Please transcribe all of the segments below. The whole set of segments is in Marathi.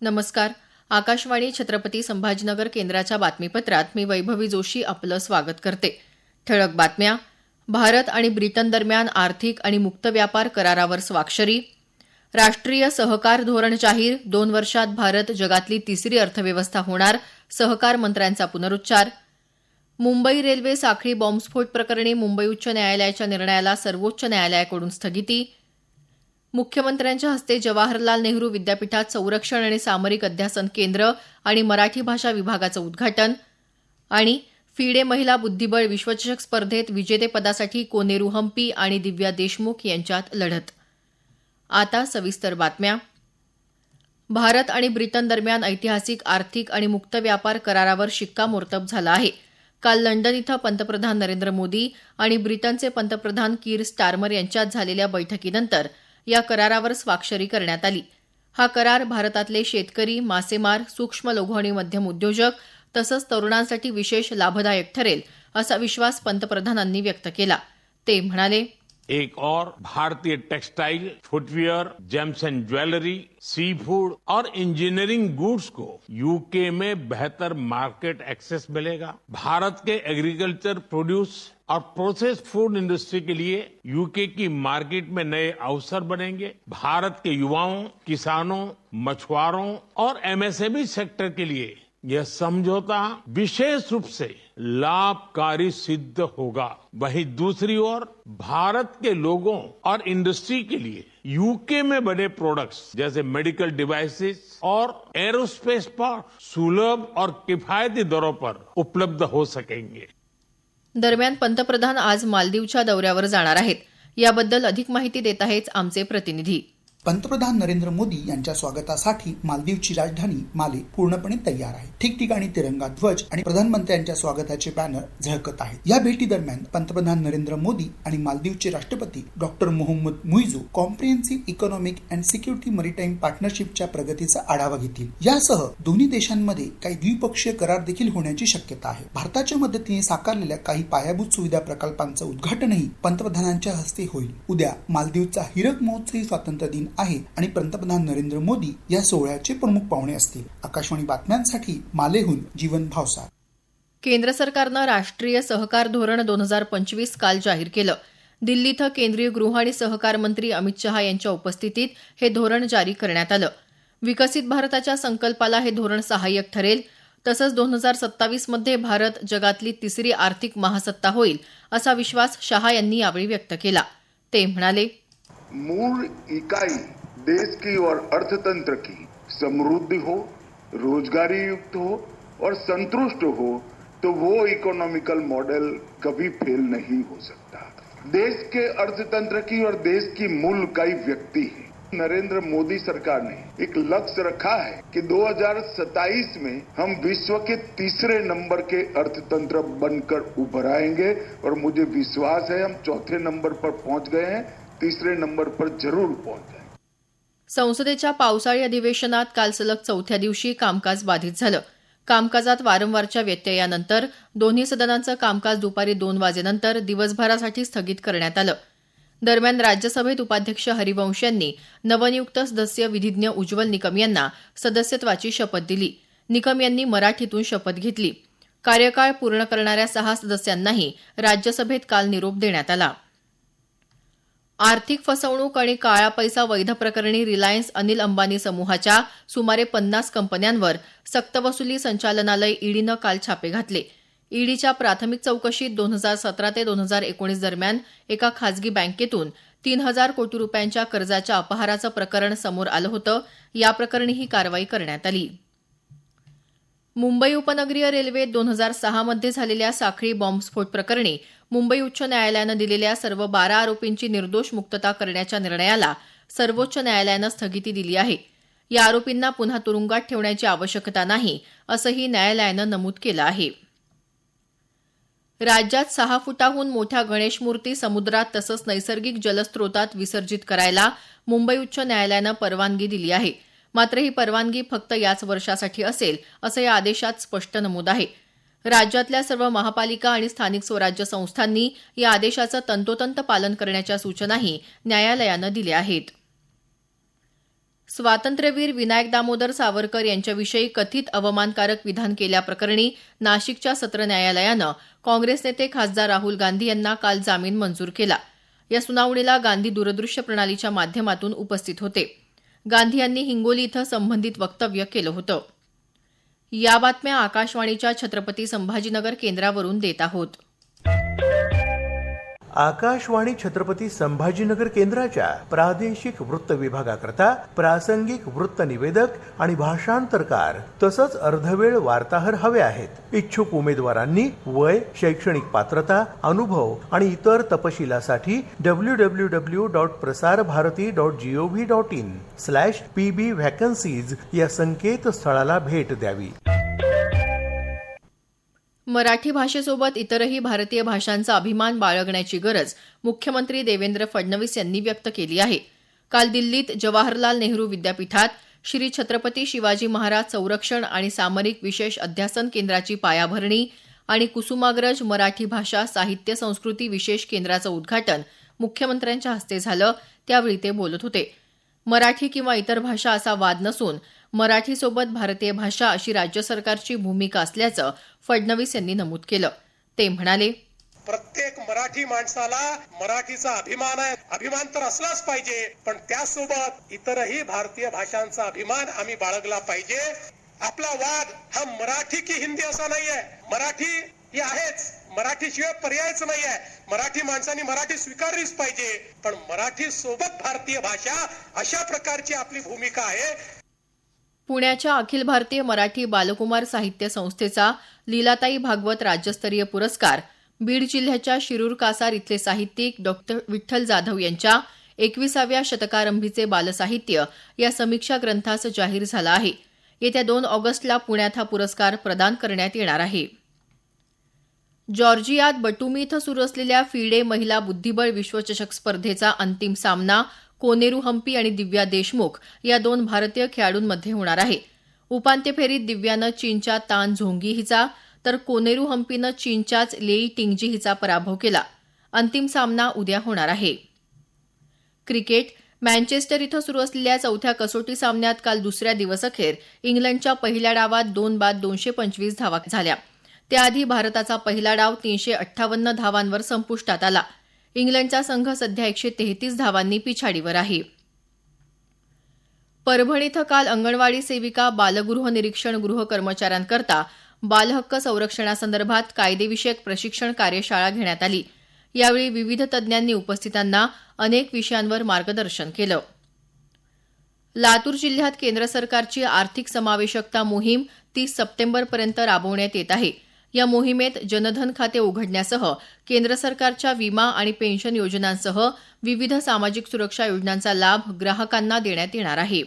नमस्कार. आकाशवाणी छत्रपती संभाजीनगर केंद्राच्या बातमीपत्रात मी वैभवी जोशी आपलं स्वागत करते. ठळक बातम्या. भारत आणि ब्रिटन दरम्यान आर्थिक आणि मुक्त व्यापार करारावर स्वाक्षरी. राष्ट्रीय सहकार धोरण जाहीर. दोन वर्षात भारत जगातली तिसरी अर्थव्यवस्था होणार. सहकार मंत्र्यांचा पुनरुच्चार. मुंबई रेल्वे साखळी बॉम्बस्फोट प्रकरणी मुंबई उच्च न्यायालयाच्या निर्णयाला सर्वोच्च न्यायालयाकडून स्थगिती. मुख्यमंत्र्यांच्या हस्ते जवाहरलाल नेहरू विद्यापीठात संरक्षण आणि सामरिक अध्यासन केंद्र आणि मराठी भाषा विभागाचं उद्घाटन आणि फिडे महिला बुद्धिबळ विश्वचषक स्पर्धेत विजेतेपदासाठी कोनेरू हम्पी आणि दिव्या देशमुख यांच्यात लढत. आता सविस्तर बातम्या. भारत आणि ब्रिटन दरम्यान ऐतिहासिक आर्थिक आणि मुक्त व्यापार करारावर शिक्कामोर्तब झाला आहे. काल लंडन इथं पंतप्रधान नरेंद्र मोदी आणि ब्रिटनचे पंतप्रधान कीर स्टारमर यांच्यात झालेल्या बैठकीनंतर या करारावर स्वाक्षरी करण्यात आली. हा करार भारतातले शेतकरी मासेमार सूक्ष्म लघु आणि मध्यम उद्योजक तसंच तरुणांसाठी विशेष लाभदायक ठरेल असा विश्वास पंतप्रधानांनी व्यक्त केला. ते म्हणाले एक और भारतीय textile, footwear, gems and jewellery sea food और इंजीनियरिंग गुड्स को यूके में बेहतर मार्केट एक्सेस मिलेगा। भारत के एग्रीकल्चर प्रोड्यूस और प्रोसेस फ़ूड इंडस्ट्री के लिए यूके की मार्केट में नए अवसर बनेंगे। भारत के युवाओं, किसानों, मछुआरों और एमएसएमई सेक्टर के लिए यह समझौता विशेष रूप से लाभकारी सिद्ध होगा। वहीं दूसरी ओर भारत के लोगों और इंडस्ट्री के लिए यूके में बने प्रोडक्ट्स जैसे मेडिकल डिवाइसेस और एरोस्पेस पार्ट सुलभ और किफायती दरों पर उपलब्ध हो सकेंगे। दरम्यान पंतप्रधान आज मालदीवच्या दौऱ्यावर जाणार आहेत। याबद्दल अधिक माहिती देत आहेत आमचे प्रतिनिधी। पंतप्रधान नरेंद्र मोदी यांच्या स्वागतासाठी मालदीवची राजधानी माले पूर्णपणे तयार आहे. ठिकठिकाणी तिरंगा ध्वज आणि प्रधानमंत्र्यांच्या स्वागताचे बॅनर झळकत आहेत. या भेटी दरम्यान पंतप्रधान नरेंद्र मोदी आणि मालदीवचे राष्ट्रपती doctor Mohamed Muizzu comprehensive economic and security maritime पार्टनरशिपच्या प्रगतीचा आढावा घेतील. यासह दोन्ही देशांमध्ये काही द्विपक्षीय करार देखील होण्याची शक्यता आहे. भारताच्या मदतीने साकारलेल्या काही पायाभूत सुविधा प्रकल्पांचं उद्घाटनही पंतप्रधानांच्या हस्ते होईल. उद्या मालदीवचा हिरक महोत्सवी स्वातंत्र्य दिन आहे आणि पंतप्रधान नरेंद्र मोदी या सोहळ्याचे प्रमुख पाहुणे असतील. आकाशवाणी बातम्यांसाठी मालेहून जीवन भावसार. केंद्र सरकारनं राष्ट्रीय सहकार धोरण दोन हजार पंचवीस काल जाहीर केलं. दिल्ली इथं केंद्रीय गृह आणि सहकार मंत्री अमित शहा यांच्या उपस्थितीत हे धोरण जारी करण्यात आलं. विकसित भारताच्या संकल्पाला हे धोरण सहाय्यक ठरेल. तसंच दोन हजार सत्तावीसमध्ये भारत जगातली तिसरी आर्थिक महासत्ता होईल असा विश्वास शहा यांनी यावेळी व्यक्त केला. ते म्हणाले मूल इकाई देश की और अर्थतंत्र की समृद्धि हो रोजगारी युक्त हो और संतुष्ट हो तो वो इकोनॉमिकल मॉडल कभी फेल नहीं हो सकता। देश के अर्थतंत्र की और देश की मूल इकाई व्यक्ति है। नरेंद्र मोदी सरकार ने एक लक्ष्य रखा है कि 2027 में हम विश्व के तीसरे नंबर के अर्थतंत्र बनकर उभर आएँगे और मुझे विश्वास है हम चौथे नंबर पर पहुँच गए हैं। तीसरे नंबर पर जरूर पहुंच संसदेच्या पावसाळी अधिवेशनात काल सलग चौथ्या दिवशी कामकाज बाधित झालं. कामकाजात वारंवारच्या व्यत्ययानंतर दोन्ही सदनांचं कामकाज दुपारी दोन वाजेनंतर दिवसभरासाठी स्थगित करण्यात आलं. दरम्यान राज्यसभेत उपाध्यक्ष हरिवंश यांनी नवनियुक्त सदस्य विधिज्ञ उज्ज्वल निकम यांना सदस्यत्वाची शपथ दिली. निकम यांनी मराठीतून शपथ घेतली. कार्यकाळ पूर्ण करणाऱ्या सहा सदस्यांनाही राज्यसभेत काल निरोप देण्यात आला. आर्थिक फसवणूक आणि काळा पैसा वैध प्रकरणी रिलायन्स अनिल अंबानी समूहाच्या सुमारे पन्नास कंपन्यांवर सक्तवसुली संचालनालय ईडीनं काल छापे घातले. ईडीच्या प्राथमिक चौकशीत दोन हजार सतरा ते दोन हजार एकोणीस दरम्यान एका खासगी बँकेतून तीन हजार कोटी रुपयांच्या कर्जाच्या अपहाराचं प्रकरण समोर आलं होतं. या प्रकरणी ही कारवाई करण्यात आली. मुंबई उपनगरीय रेल्वेत दोन हजार सहा मध्ये झालेल्या साखळी बॉम्बस्फोट प्रकरणी मुंबई उच्च न्यायालयानं दिलेल्या सर्व बारा आरोपींची निर्दोष मुक्तता करण्याच्या निर्णयाला सर्वोच्च न्यायालयानं स्थगिती दिली आहे. या आरोपींना पुन्हा तुरुंगात ठेवण्याची आवश्यकता नाही असंही न्यायालयानं नमूद केलं आहे. राज्यात सहा फुटाहून मोठ्या गणेश मूर्ती समुद्रात तसंच नैसर्गिक जलस्रोतात विसर्जित करायला मुंबई उच्च न्यायालयानं परवानगी दिली आहे. मात्र ही परवानगी फक्त याच वर्षासाठी असेल असं या आदेशात स्पष्ट नमूद आहे. राज्यातल्या सर्व महापालिका आणि स्थानिक स्वराज्य संस्थांनी या आदेशाचं तंतोतंत पालन करण्याच्या सूचनाही न्यायालयानं दिल्या आहेत. स्वातंत्र्यवीर विनायक दामोदर सावरकर यांच्याविषयी कथित अवमानकारक विधान केल्याप्रकरणी नाशिकच्या सत्र न्यायालयानं काँग्रेस नेते खासदार राहुल गांधी यांना काल जामीन मंजूर केला. या सुनावणीला गांधी दूरदृश्य प्रणालीच्या माध्यमातून उपस्थित होते. गांधी यांनी हिंगोली इथं संबंधित वक्तव्य केलं होतं. या बातम्या आकाशवाणीच्या छत्रपती संभाजीनगर केंद्रावरून देत आहोत. आकाशवाणी छत्रपती संभाजीनगर केंद्राच्या प्रादेशिक वृत्त विभागाकरता प्रासंगिक वृत्त निवेदक आणि भाषांतरकार तसंच अर्धवेळ वार्ताहर हवे आहेत. इच्छुक उमेदवारांनी वय शैक्षणिक पात्रता अनुभव आणि इतर तपशिलासाठी W W W dot Prasar Bharati dot G O V dot in slash P B vacancies या संकेतस्थळाला भेट द्यावी. मराठी भाषेसोबत इतरही भारतीय भाषांचा अभिमान बाळगण्याची गरज मुख्यमंत्री देवेंद्र फडणवीस यांनी व्यक्त केली आहे. काल दिल्लीत जवाहरलाल नेहरू विद्यापीठात श्री छत्रपती शिवाजी महाराज संरक्षण आणि सामरिक विशेष अध्यासन केंद्राची पायाभरणी आणि कुसुमाग्रज मराठी भाषा साहित्य संस्कृती विशेष केंद्राचं उद्घाटन मुख्यमंत्र्यांच्या हस्ते झालं त्यावेळी ते बोलत होते. मराठी किंवा इतर भाषा असा वाद नसून मराठीसोबत भारतीय भाषा अशी राज्य सरकारची भूमिका असल्याचं फडणवीस यांनी नमूद केलं. ते म्हणाले प्रत्येक मराठी माणसाला मराठीचा अभिमान आहे. अभिमान तर असलाच पाहिजे पण त्यासोबत इतरही भारतीय भाषांचा अभिमान आम्ही बाळगला पाहिजे. आपला वाद हा मराठी की हिंदी असा नाहीये. मराठी ही आहेच. मराठीशिवाय पर्यायच नाही आहे मराठी माणसांनी मराठी स्वीकारलीच पाहिजे. पण मराठी सोबत भारतीय भाषा अशा प्रकारची आपली भूमिका आहे पुण्याच्या अखिल भारतीय मराठी बालकुमार साहित्य संस्थेचा लीलाताई भागवत राज्यस्तरीय पुरस्कार बीड जिल्ह्याच्या शिरूर कासार इथले साहित्यिक डॉ. विठ्ठल जाधव यांच्या एकविसाव्या शतकारंभीचे बालसाहित्य या समीक्षा ग्रंथास जाहीर झाला आहे. येत्या दोन ऑगस्टला पुण्यात हा पुरस्कार प्रदान करण्यात येणार आहे. जॉर्जियात बटुमी इथं सुरू असलेल्या फिडे महिला बुद्धिबळ विश्वचषक स्पर्धेचा अंतिम सामना कोनेरू हम्पी आणि दिव्या देशमुख या दोन भारतीय खेळाडूंमध्ये होणार आहे. उपांत्य फेरीत दिव्यानं चीनच्या तान झोंगी हिचा तर कोनेरू हम्पीनं चीनच्याच लेई टिंगजी हिचा पराभव केला. अंतिम सामना उद्या होणार आहे. क्रिकेट मँचेस्टर इथं सुरू असलेल्या चौथ्या कसोटी सामन्यात काल दुसऱ्या दिवसअखेर इंग्लंडच्या पहिल्या डावात दोन बाद दोनशे पंचवीस धावा झाल्या. त्याआधी भारताचा पहिला डाव तीनशे अठ्ठावन्न धावांवर संपुष्टात आला. इंग्लंडचा संघ सध्या एकशे तेहतीस धावांनी पिछाडीवर आहे. परभणी इथं काल अंगणवाडी सेविका बालगृह निरीक्षण गृह कर्मचाऱ्यांकरता बालहक्क संरक्षणासंदर्भात कायदेविषयक प्रशिक्षण कार्यशाळा घेण्यात आली. यावेळी विविध तज्ज्ञांनी उपस्थितांना अनेक विषयांवर मार्गदर्शन केलं. लातूर जिल्ह्यात केंद्र सरकारची आर्थिक समावेशकता मोहीम तीस सप्टेंबरपर्यंत राबवण्यात येत आहे. या मोहिमेत जनधन खाते उघडण्यासह केंद्र सरकारच्या विमा आणि पेन्शन योजनांसह विविध सामाजिक सुरक्षा योजनांचा लाभ ग्राहकांना देण्यात येणार आहे.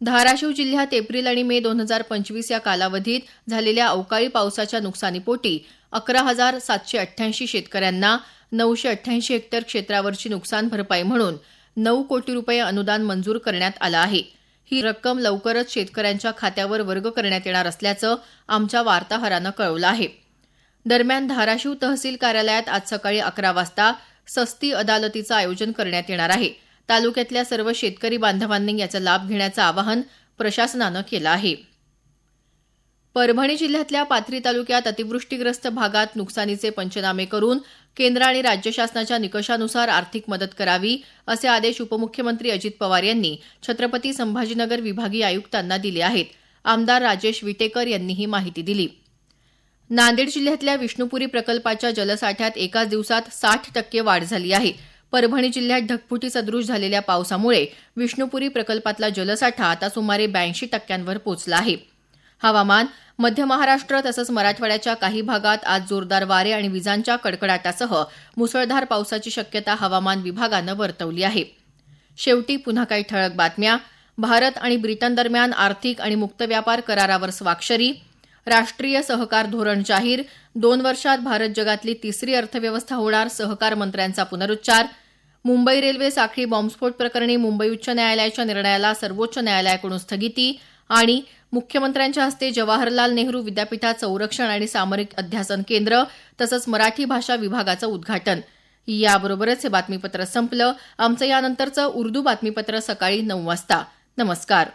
धाराशिव जिल्ह्यात एप्रिल आणि मे दोन हजार पंचवीस या कालावधीत झालेल्या अवकाळी पावसाच्या नुकसानीपोटी अकरा हजार सातशे अठ्ठ्याऐंशी शेतकऱ्यांना नऊशे अठ्ठ्याऐंशी हेक्टर क्षेत्रावरची नुकसान भरपाई म्हणून नऊ कोटी रुपये अनुदान मंजूर करण्यात आलं आहे. ही रक्कम लवकरच शेतकऱ्यांच्या खात्यावर वर्ग करण्यात येणार असल्याचं आमच्या वार्ताहरानं कळवलं आहे. दरम्यान धाराशिव तहसील कार्यालयात आज सकाळी अकरा वाजता सस्ती अदालतीचं आयोजन करण्यात येणार आहे. तालुक्यातल्या सर्व शेतकरी बांधवांनी याचा लाभ घेण्याचं आवाहन प्रशासनानं केलं आहे. परभणी जिल्ह्यातल्या पाथरी तालुक्यात अतिवृष्टीग्रस्त भागात नुकसानीचे पंचनामे करून केंद्र आणि राज्य शासनाच्या निकषानुसार आर्थिक मदत करावी असे आदेश उपमुख्यमंत्री अजित पवार यांनी छत्रपती संभाजीनगर विभागीय आयुक्तांना दिले आहेत. आमदार राजेश विटेकर यांनी ही माहिती दिली. नांदेड जिल्ह्यातल्या विष्णुपुरी प्रकल्पाच्या जलसाठ्यात एकाच दिवसात साठ टक्के वाढ झाली आहे. परभणी जिल्ह्यात ढगफुटी सदृश झालेल्या पावसामुळे विष्णुपुरी प्रकल्पातला जलसाठा आता सुमारे ब्याऐंशी टक्क्यांवर पोहोचला आहे. हवामान मध्य महाराष्ट्र तसंच मराठवाड्याच्या काही भागात आज जोरदार वारे आणि विजांच्या कडकडाटासह मुसळधार पावसाची शक्यता हवामान विभागानं वर्तवली आहे. शेवटी पुन्हा काही ठळक बातम्या. भारत आणि ब्रिटन दरम्यान आर्थिक आणि मुक्त व्यापार करारावर स्वाक्षरी. राष्ट्रीय सहकार धोरण जाहीर. दोन वर्षात भारत जगातली तिसरी अर्थव्यवस्था होणार सहकार मंत्र्यांचा पुनरुच्चार. मुंबई रेल्वे साखळी बॉम्बस्फोट प्रकरणी मुंबई उच्च न्यायालयाच्या निर्णयाला सर्वोच्च न्यायालयाकडून स्थगिती आणि मुख्यमंत्र्यांच्या हस्ते जवाहरलाल नेहरू विद्यापीठात संरक्षण आणि सामरिक अध्यासन केंद्र तसंच मराठी भाषा विभागाचं उद्घाटन. याबरोबरच हे बातमीपत्र संपलं. आमचं यानंतरचं उर्दू बातमीपत्र सकाळी नऊ वाजता. नमस्कार.